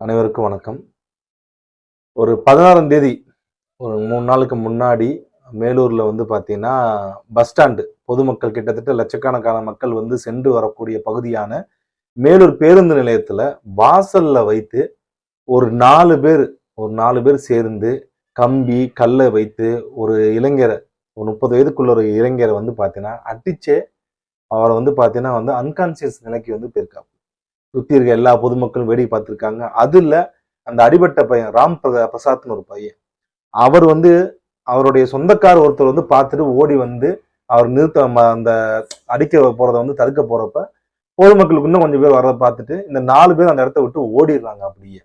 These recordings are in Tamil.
அனைவருக்கும் வணக்கம். ஒரு பதினாறாம் தேதி ஒரு மூணு நாளுக்கு முன்னாடி மேலூர்ல வந்து பார்த்தீங்கன்னா பஸ் ஸ்டாண்டு பொதுமக்கள் கிட்டத்தட்ட லட்சக்கணக்கான மக்கள் வந்து சென்று வரக்கூடிய பகுதியான மேலூர் பேருந்து நிலையத்துல வாசல்ல வைத்து ஒரு நாலு பேர் ஒரு நாலு பேர் சேர்ந்து கம்பி கல்லை வைத்து ஒரு இளைஞரை ஒரு முப்பது வயதுக்குள்ள ஒரு இளைஞரை வந்து பார்த்தீங்கன்னா அடிச்சே அவரை வந்து பார்த்தீங்கன்னா வந்து அன்கான்சியஸ் நிலைக்கு வந்து போயிருக்காங்க. சுத்தி இருக்க எல்லா பொதுமக்களும் வேடிக்கை பார்த்துருக்காங்க. அதில் அந்த அடிபட்ட பையன் ராம் பிரசாத்னு ஒரு பையன். அவர் வந்து அவருடைய சொந்தக்கார ஒருத்தர் வந்து பார்த்துட்டு ஓடி வந்து அவர் நிறுத்த ம- அந்த அடிக்க போகிறத வந்து தடுக்க போகிறப்ப பொதுமக்களுக்கு இன்னும் கொஞ்சம் பேர் வர்றதை பார்த்துட்டு இந்த நாலு பேர் அந்த இடத்த விட்டு ஓடிடுறாங்க அப்படியே.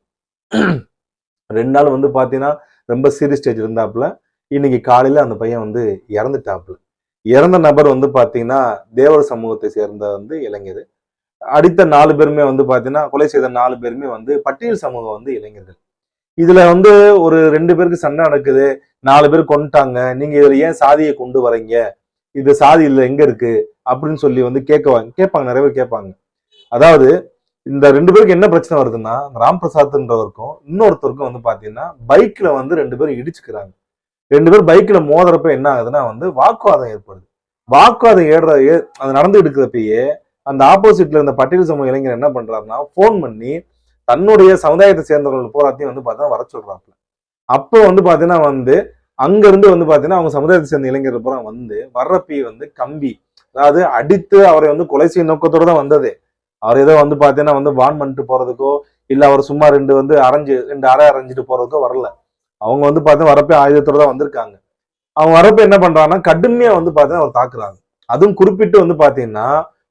ரெண்டு நாள் வந்து பார்த்தீங்கன்னா ரொம்ப சீரியஸ் ஸ்டேஜ் இருந்தாப்புல இன்னைக்கு காலையில் அந்த பையன் வந்து இறந்துட்டாப்புல. இறந்த நபர் வந்து பார்த்தீங்கன்னா தேவர் சமூகத்தை சேர்ந்த வந்து இளைஞர். அடித்த நாலு பேருமே வந்து பார்த்தீங்கன்னா கொலை செய்த நாலு பேருமே வந்து பட்டியல் சமூகம் வந்து இளைஞர்கள். இதுல வந்து ஒரு ரெண்டு பேருக்கு சண்டை நடக்குது நாலு பேர் கொண்டுட்டாங்க நீங்க இதுல ஏன் சாதியை கொண்டு வரீங்க இது சாதி இல்லை எங்க இருக்கு? அப்படின்னு சொல்லி வந்து கேட்கவாங்க கேட்பாங்க நிறைய பேர் கேட்பாங்க. அதாவது இந்த ரெண்டு பேருக்கு என்ன பிரச்சனை வருதுன்னா ராம் பிரசாத்ன்றவருக்கும் இன்னொருத்தருக்கும் வந்து பாத்தீங்கன்னா பைக்ல வந்து ரெண்டு பேரும் இடிச்சுக்கிறாங்க. ரெண்டு பேரும் பைக்ல மோதுறப்ப என்ன ஆகுதுன்னா வந்து வாக்குவாதம் ஏற்படுது. வாக்குவாதம் ஏடுற அது நடந்து எடுக்கிறப்பயே அந்த ஆப்போசிட்ல இருந்த பட்டியல் சமூக இளைஞர் என்ன பண்றாருன்னா ஃபோன் பண்ணி தன்னுடைய சமுதாயத்தை சேர்ந்தவர்கள் போராத்தையும் வந்து பார்த்தா வர சொல்றாப்புல. அப்போ வந்து பாத்தீங்கன்னா வந்து அங்க இருந்து வந்து பாத்தீங்கன்னா அவங்க சமுதாயத்தை சேர்ந்த இளைஞர்கள் பூரா வந்து வர்றப்பயே வந்து கம்பி அதாவது அடித்து அவரை வந்து கொலை செய்யும் நோக்கத்தோட தான் வந்தது. அவர் ஏதோ வந்து பாத்தீங்கன்னா வந்து வான் பண்ணிட்டு போறதுக்கோ இல்ல அவர் சும்மா ரெண்டு வந்து அரைஞ்சு ரெண்டு அரை அரைஞ்சிட்டு போறதுக்கோ வரல. அவங்க வந்து பார்த்தீங்கன்னா வரப்ப ஆயுதத்தோட தான் வந்திருக்காங்க. அவங்க வரப்ப என்ன பண்றாங்கன்னா கடுமையா வந்து பாத்தீங்கன்னா அவர் தாக்குறாங்க. அதுவும் குறிப்பிட்டு வந்து பாத்தீங்கன்னா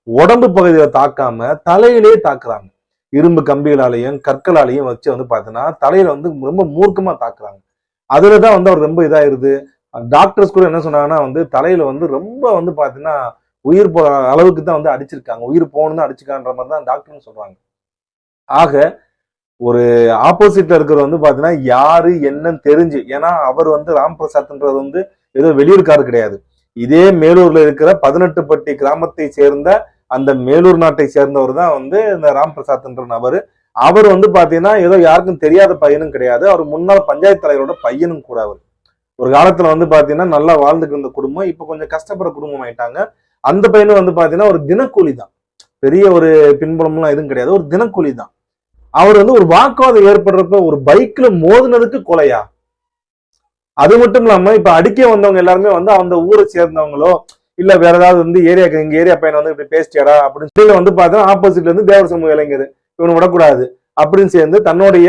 உடம்பு பகுதியில தாக்காம தலையிலே தாக்குறாங்க. இரும்பு கம்பிகளாலையும் கற்களாலையும் வச்சு வந்து பார்த்தீங்கன்னா தலையில வந்து ரொம்ப மூர்க்கமா தாக்குறாங்க. அதுலதான் வந்து அவர் ரொம்ப இதாயிருது. டாக்டர்ஸ் கூட என்ன சொன்னாங்கன்னா வந்து தலையில வந்து ரொம்ப வந்து பாத்தீங்கன்னா உயிர் போற அளவுக்கு தான் வந்து அடிச்சிருக்காங்க. உயிர் போகணும்னு அடிச்சுக்கான்ற மாதிரி தான் டாக்டர்னு சொல்றாங்க. ஆக ஒரு ஆப்போசிட்ல இருக்கிற வந்து பாத்தீங்கன்னா யாரு என்னன்னு தெரிஞ்சு ஏன்னா அவர் வந்து ராம் பிரசாத்ன்றது வந்து ஏதோ வெளியூர்காரு கிடையாது. இதே மேலூர்ல இருக்கிற பதினெட்டு பட்டி கிராமத்தை சேர்ந்த அந்த மேலூர் நாட்டை சேர்ந்தவர் தான் வந்து இந்த ராம் பிரசாத்ன்ற நபர். அவர் வந்து பாத்தீங்கன்னா ஏதோ யாருக்கும் தெரியாத பையனும் கிடையாது. அவர் முன்னாள் பஞ்சாயத்து தலைவரோட பையனும் கூட அவர். ஒரு காலத்துல வந்து பாத்தீங்கன்னா நல்லா வாழ்ந்துட்டு இருந்த குடும்பம். இப்ப கொஞ்சம் கஷ்டப்படுற குடும்பம் ஆயிட்டாங்க. அந்த பையனும் வந்து பாத்தீங்கன்னா ஒரு தினக்கூலி தான். பெரிய ஒரு பின்புலம்லாம் எதுவும் கிடையாது. ஒரு தினக்கூலி தான். அவர் வந்து ஒரு வாக்குவாதம் ஏற்படுறப்ப ஒரு பைக்ல மோதினதுக்கு கொலையா? அது மட்டும் இல்லாம இப்ப அடிக்க வந்தவங்க எல்லாருமே வந்து அந்த ஊரை சேர்ந்தவங்களோ இல்ல வேற ஏதாவது வந்து ஏரியாக்கு எங்க ஏரியா பையனை வந்து இப்படி பேசிட்டியாடா அப்படின்னு சொல்லி வந்து பார்த்தா ஆப்போசிட்ல இருந்து தேவர் சமூக இளைஞர். இவனை விடக்கூடாது. அப்படின்னு சேர்ந்து தன்னுடைய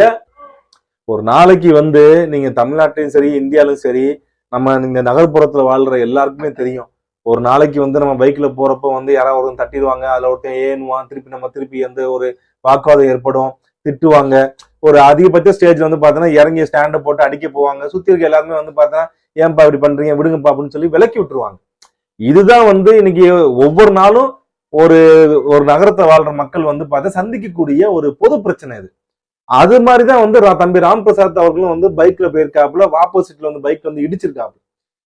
ஒரு நாளைக்கு வந்து நீங்க தமிழ்நாட்டிலும் சரி இந்தியாலும் சரி நம்ம இந்த நகர்ப்புறத்துல வாழ்ற எல்லாருக்குமே தெரியும். ஒரு நாளைக்கு வந்து நம்ம பைக்ல போறப்ப வந்து யாராவது ஒருத்தன் தட்டிடுவாங்க அதுல ஒருத்தன் ஏனுவான் திருப்பி நம்ம திருப்பி வந்து ஒரு வாக்குவாதம் ஏற்படும் திட்டுவாங்க. ஒரு அதிகபட்ச ஸ்டேஜ்ல வந்து பார்த்தோன்னா இறங்கி ஸ்டாண்டை போட்டு அடிக்க போவாங்க. சுத்தி இருக்க எல்லாருமே வந்து பார்த்தா ஏன்பா இப்படி பண்றீங்க விடுங்கப்பா அப்படின்னு சொல்லி விலக்கி விட்டுருவாங்க. இதுதான் வந்து இன்னைக்கு ஒவ்வொரு நாளும் ஒரு ஒரு நகரத்தை வாழ்ற மக்கள் வந்து பார்த்தா சந்திக்கக்கூடிய ஒரு பொது பிரச்சனை இது. அது மாதிரிதான் வந்து தம்பி ராம் பிரசாத் அவர்களும் வந்து பைக்ல போயிருக்காப்புல ஆப்போசிட்ல வந்து பைக் வந்து இடிச்சிருக்காப்புல.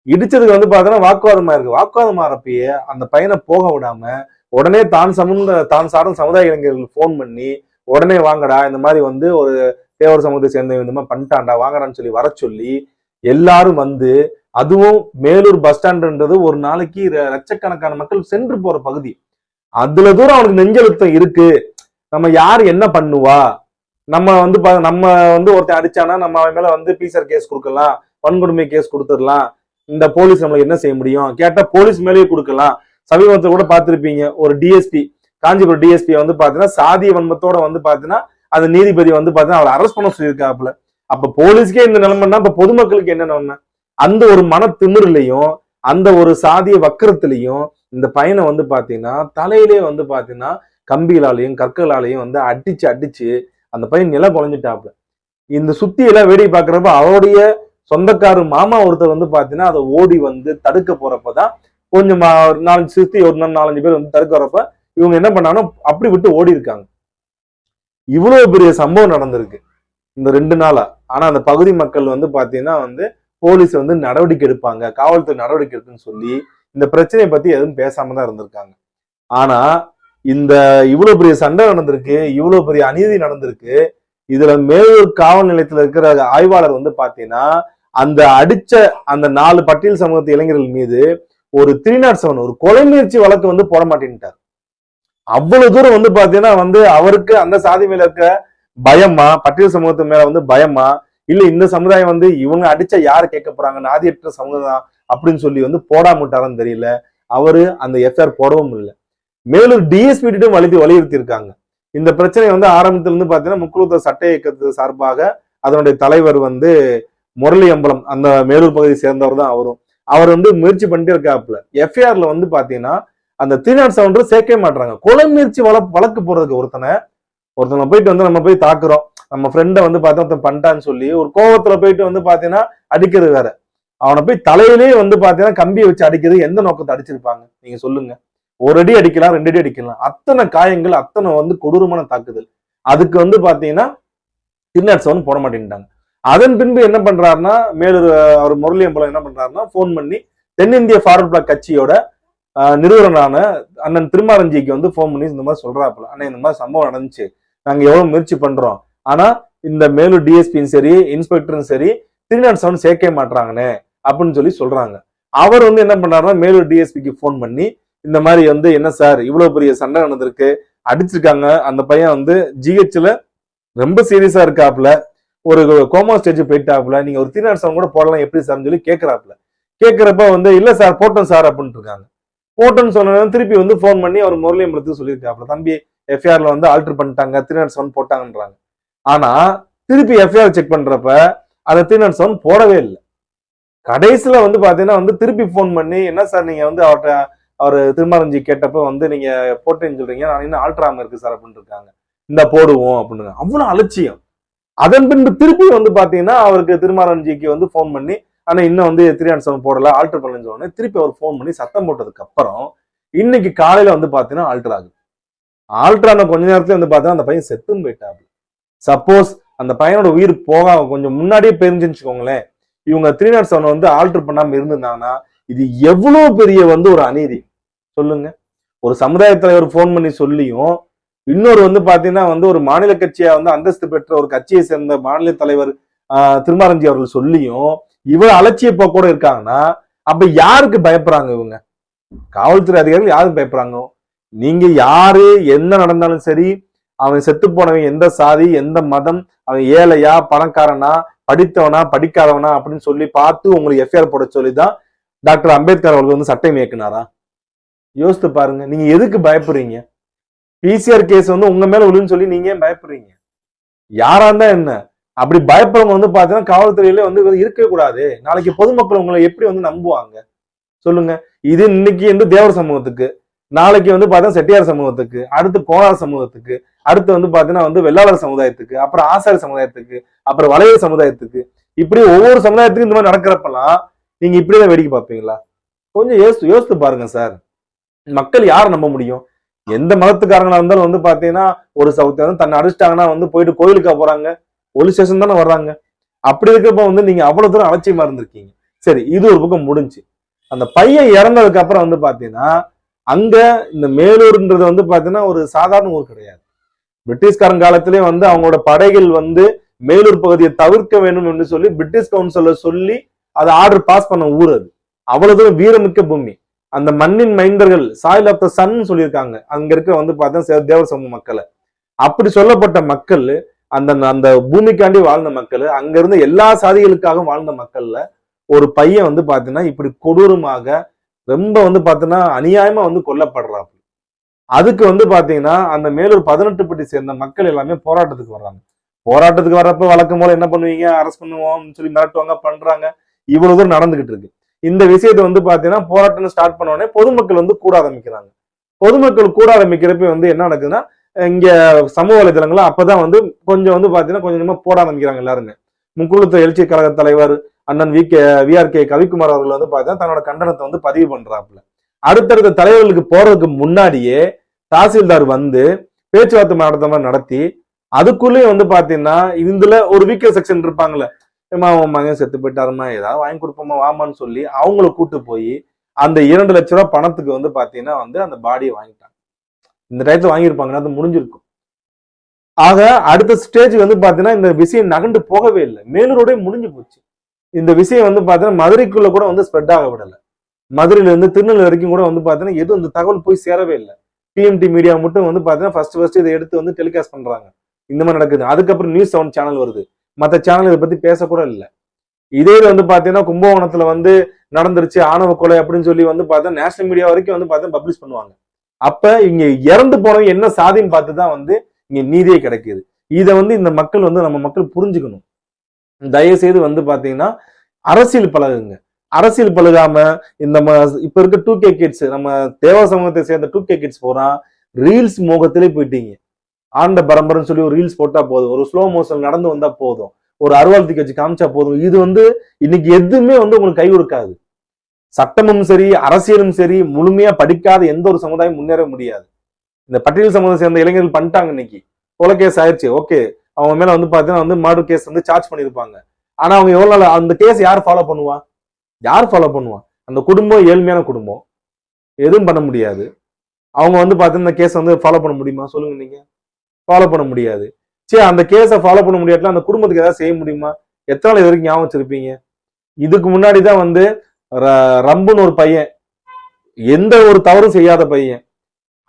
இடிச்சதுக்கு வந்து பார்த்தோன்னா வாக்குவாதமா இருக்கு. வாக்குவாதம் ஆறப்பயே அந்த பையனை போக விடாம உடனே தான் சமுந்த தான் சார்ந்த சமுதாய இளைஞர்கள் ஃபோன் பண்ணி உடனே வாங்கடா இந்த மாதிரி வந்து ஒரு தேவர் சமூகத்தை சேர்ந்த இந்த மாதிரி பண்ணிட்டான்டா வாங்கடான்னு சொல்லி வர சொல்லி எல்லாரும் வந்து அதுவும் மேலூர் பஸ் ஸ்டாண்டுன்றது ஒரு நாளைக்கு லட்சக்கணக்கான மக்கள் சென்று போற பகுதி. அதுல தூரம் அவனுக்கு நெஞ்செழுத்தம் இருக்கு. நம்ம யார் என்ன பண்ணுவா? நம்ம வந்து பா- நம்ம வந்து ஒருத்தன் அடிச்சானா நம்ம அவன் மேல வந்து பீசர் கேஸ் கொடுக்கலாம் வன்கொடுமை கேஸ் கொடுத்துடலாம். இந்த போலீஸ் நம்மளுக்கு என்ன செய்ய முடியும்? கேட்டா போலீஸ் மேலேயே கொடுக்கலாம். சமீபத்தில் கூட பார்த்துருப்பீங்க ஒரு டிஎஸ்பி காஞ்சிபுரம் டிஎஸ்பி வந்து பாத்தீங்கன்னா சாதிய வன்மத்தோட வந்து பாத்தீங்கன்னா அந்த நீதிபதி வந்து பாத்தீங்கன்னா அவளை அரெஸ்ட் பண்ண சொல்லியிருக்காப்புல. அப்ப போலீஸ்க்கே இந்த நிலைமைன்னா அப்ப பொதுமக்களுக்கு என்ன நிலைமை? அந்த ஒரு மன திமிரிலையும் அந்த ஒரு சாதிய வக்கரத்திலையும் இந்த பையனை வந்து பாத்தீங்கன்னா தலையிலே வந்து பாத்தீங்கன்னா கம்பிகளாலையும் கற்களாலையும் வந்து அடிச்சு அடிச்சு அந்த பையன் நில குழஞ்சிட்டாப்புல இந்த சுத்தி எல்லாம் வேடிக்கை பாக்குறப்ப அவருடைய சொந்தக்காரு மாமா ஒருத்தர் வந்து பாத்தீங்கன்னா அதை ஓடி வந்து தடுக்க போறப்பதான் கொஞ்சம் ஒரு நாலஞ்சு சுத்தி ஒரு நாலஞ்சு பேர் வந்து தடுக்கிறப்ப இவங்க என்ன பண்ணாங்கன்னா அப்படி விட்டு ஓடி இருக்காங்க. இவ்வளவு பெரிய சம்பவம் நடந்திருக்கு இந்த ரெண்டு நாளா. ஆனா அந்த பகுதி மக்கள் வந்து பாத்தீங்கன்னா வந்து போலீஸ் வந்து நடவடிக்கை எடுப்பாங்க காவல்துறை நடவடிக்கை எடுக்குன்னு சொல்லி இந்த பிரச்சனையை பத்தி எதுவும் பேசாம தான் இருந்திருக்காங்க. ஆனா இந்த இவ்வளவு பெரிய சண்டை நடந்திருக்கு இவ்வளவு பெரிய அநீதி நடந்திருக்கு இதுல மேலூர் காவல் நிலையத்துல இருக்கிற ஆய்வாளர் வந்து பாத்தீங்கன்னா அந்த அடிச்ச அந்த நாலு பட்டியல் சமூகத்து இளைஞர்கள் மீது ஒரு த்ரீ நாட் செவன் ஒரு கொலை முயற்சி வழக்கு வந்து போட மாட்டேன்ட்டார் அவ்வளவு தூரம் வந்து பாத்தீங்கன்னா வந்து அவருக்கு அந்த சாதி மேல இருக்க பயமா பட்டியல் சமூகத்து மேல வந்து பயமா இல்ல இந்த சமுதாயம் வந்து இவங்க அடிச்சா யாரு கேட்க போறாங்க? நாதியற்ற சமூகம் தான் அப்படின்னு சொல்லி வந்து போடாம விட்டாரான்னு தெரியல. அவரு அந்த எஃப்ஆர் போடவும் இல்லை மேலும் டிஎஸ்பிட்டும் வலியுறுத்தி வலியுறுத்தி இருக்காங்க. இந்த பிரச்சனை வந்து ஆரம்பத்துல இருந்து பாத்தீங்கன்னா முக்குழுத்த சட்ட இயக்கத்து சார்பாக அதனுடைய தலைவர் வந்து முரளி அம்பலம் அந்த மேலூர் பகுதியை சேர்ந்தவர் தான் அவரும். அவர் வந்து முயற்சி பண்ணிட்டே இருக்காப்புல. எஃப்ஐஆர்ல வந்து பாத்தீங்கன்னா அந்த த்ரீ நாட் செவன் சேர்க்கவே மாட்டாங்க கொலை முயற்சி வள வழக்கு போறதுக்கு ஒருத்தனை ஒருத்தனை போயிட்டு வந்து நம்ம போய் தாக்குறோம். நம்ம ஃப்ரெண்டை வந்து பார்த்தா ஒருத்தன் பண்ணிட்டான்னு சொல்லி ஒரு கோவத்துல போயிட்டு வந்து பாத்தீங்கன்னா அடிக்கிறது வேற. அவனை போய் தலையிலேயே வந்து பாத்தீங்கன்னா கம்பியை வச்சு அடிக்கிறது எந்த நோக்கத்தை அடிச்சிருப்பாங்க? நீங்க சொல்லுங்க. ஒரு அடி அடிக்கலாம் ரெண்டு அடி அடிக்கலாம். அத்தனை காயங்கள் அத்தனை வந்து கொடூரமான தாக்குதல். அதுக்கு வந்து பாத்தீங்கன்னா தின்னாட்ஸ் வந்து போட மாட்டேன்ட்டாங்க. அதன் பின்பு என்ன பண்றாருன்னா மேலூர் அவர் முரளி அம்பலம் என்ன பண்றாருன்னா ஃபோன் பண்ணி தென்னிந்திய ஃபார்வர்ட் பிளாக் கட்சியோட நிறுவனரான அண்ணன் திருமாரஞ்சிக்கு வந்து ஃபோன் பண்ணி இந்த மாதிரி சொல்றாப்புல. அண்ணன் இந்த மாதிரி சம்பவம் நடந்துச்சு. நாங்க எவ்வளவு முயற்சி பண்றோம். ஆனா இந்த மேலூர் டிஎஸ்பியும் சரி இன்ஸ்பெக்டரும் சரி த்ரீ நாட் செவன் சேர்க்கவே மாட்டாங்கன்னு அப்படின்னு சொல்லி சொல்றாங்க. அவர் வந்து என்ன பண்ணாருன்னா மேலூர் டிஎஸ்பிக்கு ஃபோன் பண்ணி இந்த மாதிரி வந்து என்ன சார் இவ்வளவு பெரிய சண்டை நடந்திருக்கு அடிச்சிருக்காங்க. அந்த பையன் வந்து ஜிஹெச்ல ரொம்ப சீரியஸா இருக்காப்புல. ஒரு கோமா ஸ்டேஜ் போயிட்டாப்புல. நீங்க ஒரு த்ரீ நாட் செவன் கூட போடலாம் எப்படி சார்னு சொல்லி கேட்கறாப்புல கேட்கிறப்ப வந்து இல்ல சார் போட்டோம் சார் அப்படின்ட்டு இருக்காங்க. போட்டோன்னு சொன்ன திருப்பி வந்து ஃபோன் பண்ணி அவர் முரளியம்பலத்துக்கு சொல்லியிருக்காப்ல தம்பி எஃப்ஐஆர்ல வந்து ஆல்டர் பண்ணிட்டாங்க த்ரீ நாட் செவன் போட்டாங்கன்றாங்க. ஆனா திருப்பி எஃப்ஐஆர் செக் பண்றப்ப அதை த்ரீ நாட் செவன் போடவே இல்லை. கடைசியில வந்து பாத்தீங்கன்னா வந்து திருப்பி ஃபோன் பண்ணி என்ன சார் நீங்க வந்து அவர்கிட்ட அவர் திருமாரஞ்சி கேட்டப்ப வந்து நீங்க போட்டேன்னு சொல்றீங்க நான் இன்னும் ஆல்ட்ராம இருக்கு சார் அப்படின்னு இருக்காங்க. இந்த போடுவோம் அப்படின்னு. அவ்வளவு அலட்சியம். அதன் பின்பு திருப்பி வந்து பாத்தீங்கன்னா அவருக்கு திருமாரஞ்சிக்கு வந்து ஃபோன் பண்ணி ஆனா இன்னும் வந்து த்ரீ ஹண்ட்ரட் செவன் போடல ஆல்டர் பண்ணலன்னு சொன்னோடனே திருப்பி அவர் ஃபோன் பண்ணி சத்தம் போட்டதுக்கு அப்புறம் இன்னைக்கு காலையில வந்து பாத்தீங்கன்னா ஆல்டர் ஆகுது. ஆல்டர் ஆன கொஞ்ச நேரத்துல வந்து பார்த்தா அந்த பையன் செத்துன்னு போயிட்டாப்ல. சப்போஸ் அந்த பையனோட உயிர் போகாம கொஞ்சம் முன்னாடியே தெரிஞ்சுன்னு வச்சுக்கோங்களேன். இவங்க த்ரீ நாட் செவன் வந்து ஆல்டர் பண்ணாம இருந்திருந்தாங்கன்னா இது எவ்வளவு பெரிய வந்து ஒரு அநீதி? சொல்லுங்க. ஒரு சமுதாய தலைவர் ஃபோன் பண்ணி சொல்லியும் இன்னொரு வந்து பாத்தீங்கன்னா வந்து ஒரு மாநில கட்சியா வந்து அந்தஸ்து பெற்ற ஒரு கட்சியை சேர்ந்த மாநில தலைவர் ஆஹ், திருமாரஞ்சி அவர்கள் சொல்லியும் இவ்வளவு அலட்சிய போக்கோட இருக்காங்கன்னா அப்ப யாருக்கு பயப்படுறாங்க இவங்க? காவல்துறை அதிகாரிகள் யாருக்கு பயப்படுறாங்க? நீங்க யாரு என்ன நடந்தாலும் சரி அவன் செத்து போனவன் எந்த சாதி எந்த மதம் அவன் ஏழையா பணக்காரனா படித்தவனா படிக்காதவனா அப்படின்னு சொல்லி பார்த்து உங்களுக்கு எஃப்ஐஆர் போட சொல்லி தான் டாக்டர் அம்பேத்கர் அவர்கள் வந்து சட்டை இயக்குனாரா? யோசித்து பாருங்க நீங்க எதுக்கு பயப்படுறீங்க? பிசிஆர் கேஸ் வந்து உங்க மேல விழுன்னு சொல்லி நீங்க ஏன் பயப்படுறீங்க? யாரா இருந்தா என்ன? அப்படி பயப்படுறவங்க வந்து பார்த்தீங்கன்னா காவல்துறையில வந்து இருக்கவே கூடாது. நாளைக்கு பொதுமக்கள் உங்களை எப்படி வந்து நம்புவாங்க? சொல்லுங்க. இது இன்னைக்கு வந்து தேவர் சமூகத்துக்கு நாளைக்கு வந்து பார்த்தா செட்டியார் சமூகத்துக்கு அடுத்து கோளார் சமூகத்துக்கு அடுத்து வந்து பார்த்தீங்கன்னா வந்து வெள்ளாளர் சமுதாயத்துக்கு அப்புறம் ஆசாரி சமுதாயத்துக்கு அப்புறம் வளைய சமுதாயத்துக்கு இப்படி ஒவ்வொரு சமுதாயத்துக்கும் இந்த மாதிரி நடக்கிறப்பெல்லாம் நீங்க இப்படிதான் வேடிக்கை பார்ப்பீங்களா? கொஞ்சம் யோசித்து யோசித்து பாருங்க சார். மக்கள் யாரை நம்ப முடியும்? எந்த மதத்துக்காரங்களா இருந்தாலும் வந்து பாத்தீங்கன்னா ஒரு சவுத்தை வந்து தன்னை அடிச்சிட்டாங்கன்னா வந்து போயிட்டு கோயிலுக்கா போறாங்க. போலீஸ் ஸ்டேஷன் தானே வர்றாங்க. அப்படி இருக்கப்ப வந்து நீங்க அவ்வளவு தூரம் அலட்சியமா இருந்திருக்கீங்க. சரி இது ஒரு பக்கம் முடிஞ்சு. அந்த பையன் இறந்ததுக்கு அப்புறம் வந்து பாத்தீங்கன்னா அங்க இந்த மேலூர்ன்றது வந்து பாத்தீங்கன்னா ஒரு சாதாரண ஊர் கிடையாது. பிரிட்டிஷ்காரன் காலத்திலேயே வந்து அவங்களோட படைகள் வந்து மேலூர் பகுதியை தவிர்க்க வேண்டும் என்று சொல்லி பிரிட்டிஷ் கவுன்சிலர் சொல்லி அதை ஆர்டர் பாஸ் பண்ண ஊர் அது. அவ்வளவு தூரம் வீரமிக்க பூமி. அந்த மண்ணின் மைந்தர்கள் சாயில் ஆஃப் த சன் சொல்லியிருக்காங்க. அங்க இருக்க வந்து பார்த்தா தேவர் சமூக மக்களை. அப்படி சொல்லப்பட்ட மக்கள் அந்த அந்த பூமிக்காண்டி வாழ்ந்த மக்கள் அங்க இருந்து எல்லா சாதிகளுக்காகவும் வாழ்ந்த மக்கள்ல ஒரு பையன் வந்து பாத்தீங்கன்னா இப்படி கொடூரமாக ரொம்ப வந்து பாத்தீங்கன்னா அநியாயமா வந்து கொல்லப்படுறாப்பு அதுக்கு வந்து பாத்தீங்கன்னா அந்த மேலூர் பதினெட்டு பட்டி சேர்ந்த மக்கள் எல்லாமே போராட்டத்துக்கு வர்றாங்க. போராட்டத்துக்கு வர்றப்ப வழக்கம் போல என்ன பண்ணுவீங்க? அரெஸ்ட் பண்ணுவோம்னு சொல்லி மிரட்டுவாங்க பண்றாங்க. இவ்வளவு தூரம் நடந்துகிட்டு இருக்கு. இந்த விஷயத்தை வந்து பாத்தீங்கன்னா போராட்டம் ஸ்டார்ட் பண்ண உடனே பொதுமக்கள் வந்து கூட ஆரம்பிக்கிறாங்க. பொதுமக்கள் கூட ஆரம்பிக்கிறப்ப வந்து என்ன நடக்குதுன்னா இங்க சமூக வலைதளங்கள்ல அப்பதான் வந்து கொஞ்சம் வந்து பாத்தீங்கன்னா கொஞ்சம் கொஞ்சமா போட ஆரம்பிக்கிறாங்க எல்லாருமே. முக்குழுத்த எழுச்சி கழக தலைவர் அண்ணன் V K V R K Kavikumar அவர்கள் வந்து பாத்தீங்கன்னா தன்னோட கண்டனத்தை வந்து பதிவு பண்றாப்புல. அடுத்தடுத்த தலைவர்களுக்கு போறதுக்கு முன்னாடியே தாசில்தார் வந்து பேச்சுவார்த்தை நடத்த நடத்தி அதுக்குள்ளேயும் வந்து பாத்தீங்கன்னா இதுல ஒரு வீக்கர் செக்ஷன் இருப்பாங்கல்ல ஏமா உன் மகன் செத்து போயிட்டாருமா ஏதாவது வாங்கி கொடுப்போமா வாமான்னு சொல்லி அவங்கள கூட்டு போய் அந்த இரண்டு லட்ச ரூபாய் பணத்துக்கு வந்து பாத்தீங்கன்னா வந்து அந்த பாடியை வாங்கிட்டாங்க. இந்த டயத்துல வாங்கியிருப்பாங்கன்னா அது முடிஞ்சிருக்கும். ஆக அடுத்த ஸ்டேஜ் வந்து பாத்தீங்கன்னா இந்த விஷயம் நகண்டு போகவே இல்லை. மேலூரோட முடிஞ்சு போச்சு. இந்த விஷயம் வந்து பாத்தீங்கன்னா மதுரைக்குள்ள கூட வந்து ஸ்ப்ரெட் ஆக விடல. மதுரையில இருந்து திருநெல்வேலி வரைக்கும் கூட வந்து பாத்தீங்கன்னா எதுவும் இந்த தகவல் போய் சேரவே இல்லை. டிஎம்டி மீடியா மட்டும் வந்து பாத்தீங்கன்னா ஃபர்ஸ்ட் ஃபர்ஸ்ட் இதை எடுத்து வந்து டெலிகாஸ்ட் பண்றாங்க. இந்த மாதிரி நடக்குது. அதுக்கப்புறம் நியூஸ் செவன் சேனல் வருது. மற்ற சேனல் இதை பத்தி பேசக்கூட இல்லை. இதே வந்து பாத்தீங்கன்னா கும்பகோணத்துல வந்து நடந்துருச்சு ஆணவ கொலை அப்படின்னு சொல்லி வந்து பார்த்தா நேஷனல் மீடியா வரைக்கும் வந்து பார்த்தா பப்ளிஷ் பண்ணுவாங்க. அப்ப இங்க இறந்து போனவங்க என்ன சாதின்னு பார்த்து தான் வந்து இங்க நீதியே கிடைக்குது. இதை வந்து இந்த மக்கள் வந்து நம்ம மக்கள் புரிஞ்சுக்கணும். தயவு செய்து வந்து பாத்தீங்கன்னா அரசியல் பழகுங்க. அரசியல் பழகாம இந்த ம- இப்ப இருக்க டூ கே கிட்ஸ் நம்ம தேவ சமூகத்தை சேர்ந்த டூ கே கிட்ஸ் போறான் ரீல்ஸ் மோகத்திலே போயிட்டீங்க. ஆண்ட பரம்பரைன்னு சொல்லி ஒரு ரீல்ஸ் போட்டா போதும். ஒரு ஸ்லோ மோஷன் நடந்து வந்தா போதும். ஒரு அருவாள் தூக்கி வச்சு காமிச்சா போதும். இது வந்து இன்னைக்கு எதுவுமே வந்து உங்களுக்கு கை கொடுக்காது. சட்டமும் சரி அரசியலும் சரி முழுமையா படிக்காத எந்த ஒரு சமுதாயம் முன்னேற முடியாது. இந்த பட்டியல் சமுதாயம் சேர்ந்த இளைஞர்கள் பண்ணிட்டாங்க இன்னைக்கு. கொலை கேஸ் ஆயிடுச்சு ஓகே அவங்க மேல வந்து பாத்தீங்கன்னா வந்து மர்டர் கேஸ் வந்து சார்ஜ் பண்ணிருப்பாங்க ஆனா அவங்க எவ்வளவு நாள் அந்த கேஸ் யார் ஃபாலோ பண்ணுவா? யார் ஃபாலோ பண்ணுவா? அந்த குடும்பம் ஏழ்மையான குடும்பம். எதுவும் பண்ண முடியாது. அவங்க வந்து பாத்தீங்கன்னா இந்த கேஸ் வந்து ஃபாலோ பண்ண முடியுமா? சொல்லுங்க நீங்க. ஃபாலோ பண்ண முடியாது. சரி அந்த கேஸை ஃபாலோ பண்ண முடியாட்டில் அந்த குடும்பத்துக்கு ஏதாவது செய்ய முடியுமா? எத்தனை நாள் இது வரைக்கும் ஞாபகம் வச்சிருப்பீங்க? இதுக்கு முன்னாடி தான் வந்து ரம்புன்னு ஒரு பையன். எந்த ஒரு தவறும் செய்யாத பையன்.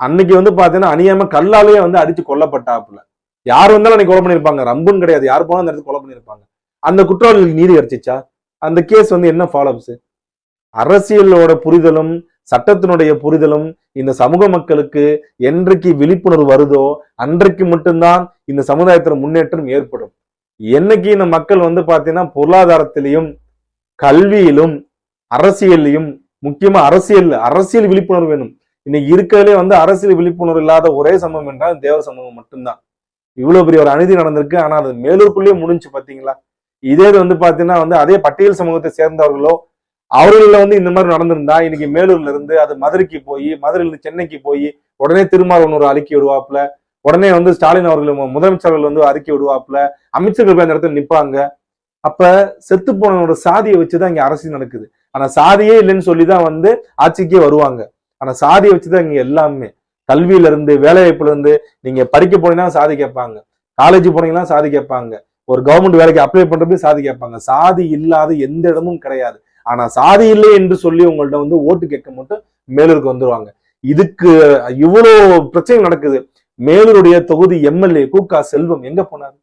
அன்னைக்கு வந்து பாத்தீங்கன்னா அநியாயமா கல்லாலேயே வந்து அடிச்சு கொல்லப்பட்டாப்புல. யார் வந்தாலும் அன்னைக்கு கொலை பண்ணிருப்பாங்க. ரம்புன்னு கிடையாது. யார் போனாலும் அந்த இடத்துல கொலை பண்ணிருப்பாங்க. அந்த குற்றவாளிகளுக்கு நீதி கிடைச்சிச்சா? அந்த கேஸ் வந்து என்ன ஃபாலோப்ஸ் அரசியலோட புரிதலும் சட்டத்தினுடைய புரிதலும் இந்த சமூக மக்களுக்கு என்றைக்கு விழிப்புணர்வு வருதோ அன்றைக்கு மட்டும்தான் இந்த சமுதாயத்துல முன்னேற்றம் ஏற்படும். என்னைக்கு இந்த மக்கள் வந்து பாத்தீங்கன்னா பொருளாதாரத்திலையும் கல்வியிலும் அரசியல்லையும் முக்கியமா அரசியல் அரசியல் விழிப்புணர்வு வேணும். இன்னைக்கு இருக்கிறதுலே வந்து அரசியல் விழிப்புணர்வு இல்லாத ஒரே சமூகம் என்றால் தேவர் சமூகம் மட்டும்தான். இவ்வளவு பெரிய ஒரு அநீதி நடந்திருக்கு. ஆனா அது மேலூருக்குள்ளேயே முடிஞ்சு பாத்தீங்களா? இதே இது வந்து பாத்தீங்கன்னா வந்து அதே பட்டியல் சமூகத்தை சேர்ந்தவர்களோ அவர்கள வந்து இந்த மாதிரி நடந்திருந்தா இன்னைக்கு மேலூர்ல இருந்து அது மதுரைக்கு போய் மதுரையில இருந்து சென்னைக்கு போய் உடனே திருமாவளவன் ஒரு அறிக்கை விடுவாப்புல. உடனே வந்து ஸ்டாலின் அவர்கள் முதலமைச்சர்கள் வந்து அறிக்கை விடுவாப்புல. அமைச்சர்கள் போய் அந்த இடத்துல நிப்பாங்க. அப்ப செத்து போனவனோட சாதியை வச்சுதான் இங்க அரசியல் நடக்குது. ஆனா சாதியே இல்லைன்னு சொல்லிதான் வந்து ஆட்சிக்கே வருவாங்க. ஆனா சாதியை வச்சுதான் இங்க எல்லாமே. கல்வியில இருந்து வேலைவாய்ப்புல இருந்து நீங்க படிக்க போனீங்கன்னா சாதி கேட்பாங்க. காலேஜ் போனீங்கன்னா சாதி கேட்பாங்க. ஒரு கவர்மெண்ட் வேலைக்கு அப்ளை பண்றப்ப சாதி கேட்பாங்க. சாதி இல்லாத எந்த இடமும் கிடையாது. ஆனா சாதி இல்லை என்று சொல்லி உங்கள்ட்ட வந்து ஓட்டு கேட்க மட்டும் மேலூருக்கு வந்துருவாங்க. இதுக்கு இவ்வளவு பிரச்சனை நடக்குது. மேலூருடைய தொகுதி எம்எல்ஏ கூக்கா செல்வம் எங்க போனாரு?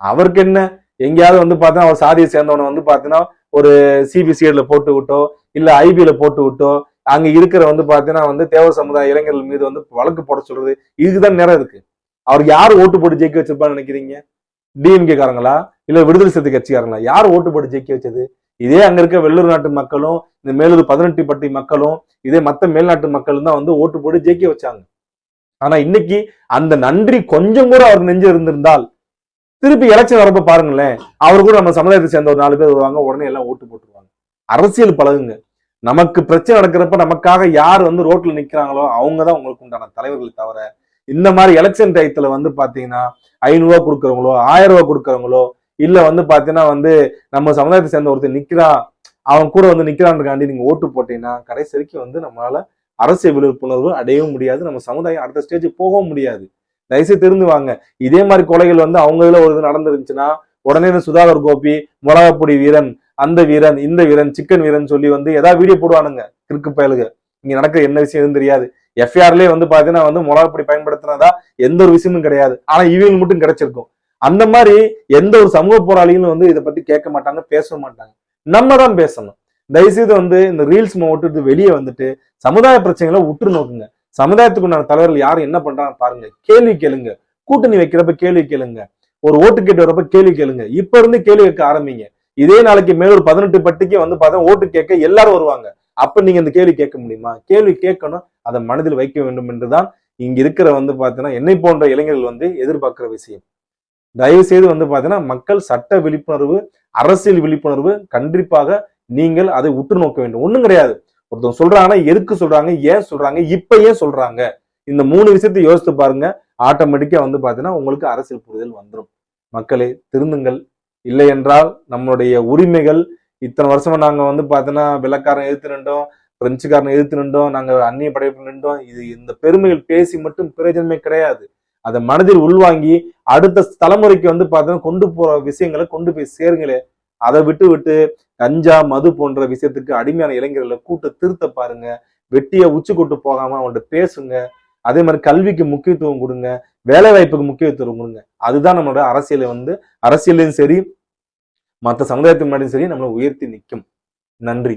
அவருக்கு என்ன? எங்கேயாவது வந்து பார்த்தா அவர் சாதியை சேர்ந்தவனை வந்து பார்த்தீங்கன்னா ஒரு சிபிசிஐல போட்டு விட்டோ இல்ல ஐபில போட்டு விட்டோ அங்க இருக்கிற வந்து பாத்தீங்கன்னா வந்து தேவ சமுதாய இளைஞர்கள் மீது வந்து வழக்கு போட சொல்றது இதுக்குதான் நேரம் இருக்கு. அவருக்கு யார் ஓட்டு போட்டு ஜெயிக்க வச்சிருப்பான்னு நினைக்கிறீங்க? டிஎம்கே காரங்களா? இல்ல விடுதலை சிறுத்தை கட்சிக்காரங்களா? யார் ஓட்டு போட்டு ஜெயிக்க வச்சது? இதே அங்க இருக்க வெள்ளூர் நாட்டு மக்களும் இந்த மேலூர் பதினெட்டு பட்டி மக்களும் இதே மத்த மேல்நாட்டு மக்களும் தான் வந்து ஓட்டு போட்டு ஜெயிக்க வச்சாங்க. ஆனா இன்னைக்கு அந்த நன்றி கொஞ்சம் கூட அவர் நெஞ்சு இருந்திருந்தால் திருப்பி எலெக்ஷன் வரப்ப பாருங்களேன் அவர் கூட நம்ம சமுதாயத்தை சேர்ந்த ஒரு நாலு பேர் வருவாங்க உடனே எல்லாம் ஓட்டு போட்டுருவாங்க. அரசியல் பழகுங்க. நமக்கு பிரச்சனை நடக்கிறப்ப நமக்காக யார் வந்து ரோட்ல நிக்கிறாங்களோ அவங்க தான் உங்களுக்கு உண்டான தலைவர்கள் தவிர இந்த மாதிரி எலெக்ஷன் டயத்துல வந்து பாத்தீங்கன்னா ஐநூறு ரூபா ஆயிரம் ரூபா கொடுக்குறவங்களோ இல்ல வந்து பாத்தீங்கன்னா வந்து நம்ம சமுதாயத்தை சேர்ந்த ஒருத்தர் நிக்கிறான் அவன் கூட வந்து நிக்கிறான்றக்காண்டி நீங்க ஓட்டு போட்டீங்கன்னா கடைசி வரைக்கும் வந்து நம்மளால அரசியல் விழிப்புணர்வு அடையவும் முடியாது நம்ம சமுதாயம் அடுத்த ஸ்டேஜ் போகவும் முடியாது. தயவுசெய்து திருந்து வாங்க. இதே மாதிரி கொலைகள் வந்து அவங்க இதுல ஒரு இது நடந்துருந்துச்சுன்னா உடனே சுதாகர் கோபி மிளகாப்பொடி வீரன் அந்த வீரன் இந்த வீரன் சிக்கன் வீரன் சொல்லி வந்து ஏதாவது வீடியோ போடுவானுங்க கிறுக்கு பயலுக. இங்க நடக்கிற என்ன விஷயம் எதுவும் தெரியாது. எஃப்ஐஆர்லயே வந்து பாத்தீங்கன்னா வந்து மிளகாப்பொடி பயன்படுத்தினதா எந்த ஒரு விஷயமும் கிடையாது. ஆனா இவங்க மட்டும் கிடைச்சிருக்கும். அந்த மாதிரி எந்த ஒரு சமூக போராளிகளும் வந்து இதை பத்தி கேட்க மாட்டாங்க பேச மாட்டாங்க. நம்ம தான் பேசணும். தயவுசெய்து வந்து இந்த ரீல்ஸ் விட்டுட்டு வெளியே வந்துட்டு சமுதாய பிரச்சனைகளை உற்று நோக்குங்க. சமுதாயத்துக்கு உண்டான தலைவர்கள் யாரும் என்ன பண்றாங்க பாருங்க. கேள்வி கேளுங்க. கூட்டணி வைக்கிறப்ப கேள்வி கேளுங்க. ஒரு ஓட்டு கேட்டு வரப்ப கேள்வி கேளுங்க. இப்ப இருந்து கேள்வி கேட்க ஆரம்பிங்க. இதே நாளைக்கு மேலூர் பதினெட்டு பட்டிக்கு வந்து பார்த்தா ஓட்டு கேட்க எல்லாரும் வருவாங்க. அப்ப நீங்க இந்த கேள்வி கேட்க முடியுமா? கேள்வி கேட்கணும். அதை மனதில் வைக்க வேண்டும் என்றுதான் இங்க இருக்கிற வந்து பாத்தீங்கன்னா என்னை போன்ற இளைஞர்கள் வந்து எதிர்பார்க்கிற விஷயம். தயவு செய்து வந்து பாத்தீங்கன்னா மக்கள் சட்ட விழிப்புணர்வு அரசியல் விழிப்புணர்வு கண்டிப்பாக நீங்கள் அதை உற்று நோக்க வேண்டும். ஒண்ணும் கிடையாது. ஒருத்தவங்க சொல்றாங்கன்னா எதுக்கு சொல்றாங்க ஏன் சொல்றாங்க இப்ப ஏன் சொல்றாங்க? இந்த மூணு விஷயத்தை யோசித்து பாருங்க. ஆட்டோமேட்டிக்கா வந்து பாத்தீங்கன்னா உங்களுக்கு அரசியல் புரிதல் வந்துடும் மக்களே திருந்துங்கள். இல்லை என்றால் நம்மளுடைய உரிமைகள் இத்தனை வருஷமா நாங்க வந்து பாத்தீங்கன்னா வெள்ளக்காரன் எதிர்த்து நின்றோம் பிரெஞ்சுக்காரன் எதிர்த்து நின்றோம் நாங்க அந்நிய படைப்பு நின்றோம். இது இந்த பெருமைகள் பேசி மட்டும் பிரயோஜனமே கிடையாது. அதை மனதில் உள்வாங்கி அடுத்த தலைமுறைக்கு வந்து பார்த்தீங்கன்னா கொண்டு போற விஷயங்களை கொண்டு போய் சேருங்களே அதை விட்டு விட்டு கஞ்சா மது போன்ற விஷயத்துக்கு அடிமையான இளைஞர்களை கூட்ட திருத்த பாருங்க. வெட்டிய உச்சி கொட்டு போகாம அவங்கள்ட்ட பேசுங்க. அதே மாதிரி கல்விக்கு முக்கியத்துவம் கொடுங்க. வேலை வாய்ப்புக்கு முக்கியத்துவம் கொடுங்க. அதுதான் நம்மளோட அரசியலை வந்து அரசியலையும் சரி மற்ற சமுதாயத்தின் முன்னாடியும் சரி நம்மளை உயர்த்தி நிற்கும். நன்றி.